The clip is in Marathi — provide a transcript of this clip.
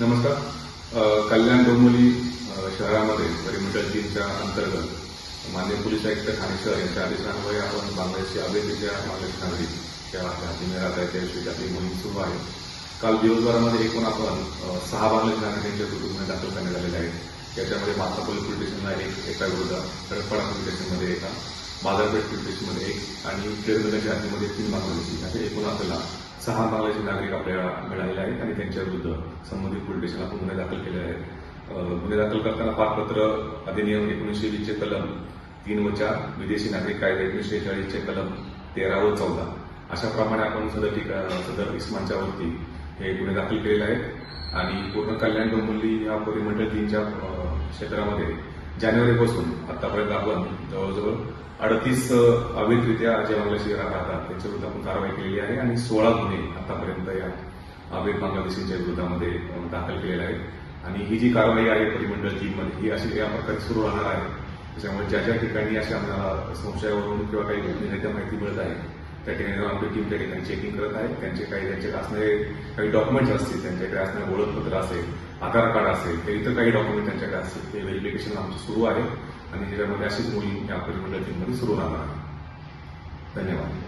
नमस्कार. कल्याण डोंबिवली शहरामध्ये परिमंडळ टीमच्या अंतर्गत मान्य पोलीस आयुक्त ठाणे शहर यांच्या आदेशान्वये आपण बांगलादेशी अवैधरित्या बांगलादेश नागरिक त्या हातीने राहत आहेत त्याविषयी आपली मोहीम सुरू आहे. काल दिवसभरामध्ये एकूण आपण सहा बांगलादेश नागरिकांच्या कुटुंब दाखल करण्यात आलेले आहेत. याच्यामध्ये माता पोलीस पोलीस स्टेशनला एक एका विरुद्ध कडकपाडा पोलीस स्टेशनमध्ये एका बाजारपेठ पोलीस स्टेशनमध्ये एक आणि केरळच्या हातीमध्ये तीन बांगलादेशी असे एकूण आपल्याला सहा बांगलादेशी नागरिक आपल्याला मिळालेले आहेत आणि त्यांच्या विरुद्ध संबंधित पोलीस आपण गुन्हे दाखल केले आहेत. गुन्हे दाखल करताना पारपत्र अधिनियम एकोणीसशे वीसचे कलम तीन व चार विदेशी नागरिक कायदा एकोणीसशे चाळीसचे कलम तेरा व चौदा अशाप्रमाणे आपण सदर ठिका सदर इस्मानच्या वरती हे गुन्हे दाखल केलेले आहेत. आणि पूर्ण कल्याण डोंबिवली या परिमंडळ तीनच्या क्षेत्रामध्ये जानेवारीपासून आतापर्यंत आपण जवळजवळ अडतीस अवैधरित्या जे बांगलादेशी राहतात. त्यांच्याविरुद्ध आपण कारवाई केलेली आहे आणि सोळा गुन्हे आतापर्यंत या अवैध बांगलादेशींच्या विरोधामध्ये दाखल केलेले आहेत. आणि ही जी कारवाई आहे परिमंडळ टीममध्ये ही अशी या प्रकारे सुरू राहणार आहे. त्याच्यामुळे ज्या ज्या ठिकाणी अशा आम्हाला संशयावरून किंवा काही गोपनीयरित्या माहिती मिळत आहे त्या ठिकाणी जाऊन आपली टीम त्या ठिकाणी चेकिंग करत आहे त्यांचे काही त्यांच्याकडे असणारे काही डॉक्युमेंट्स असतील त्यांच्याकडे असणारे ओळखपत्र असेल आधार कार्ड असेल किंवा इतर काही डॉक्युमेंट त्यांच्याकडे असतील ते व्हेरिफिकेशन आमचं सुरू आहे. आणि त्याच्यामध्ये अशीच मोहीम या परिमंडळ टीममध्ये सुरू राहणार आहे. धन्यवाद.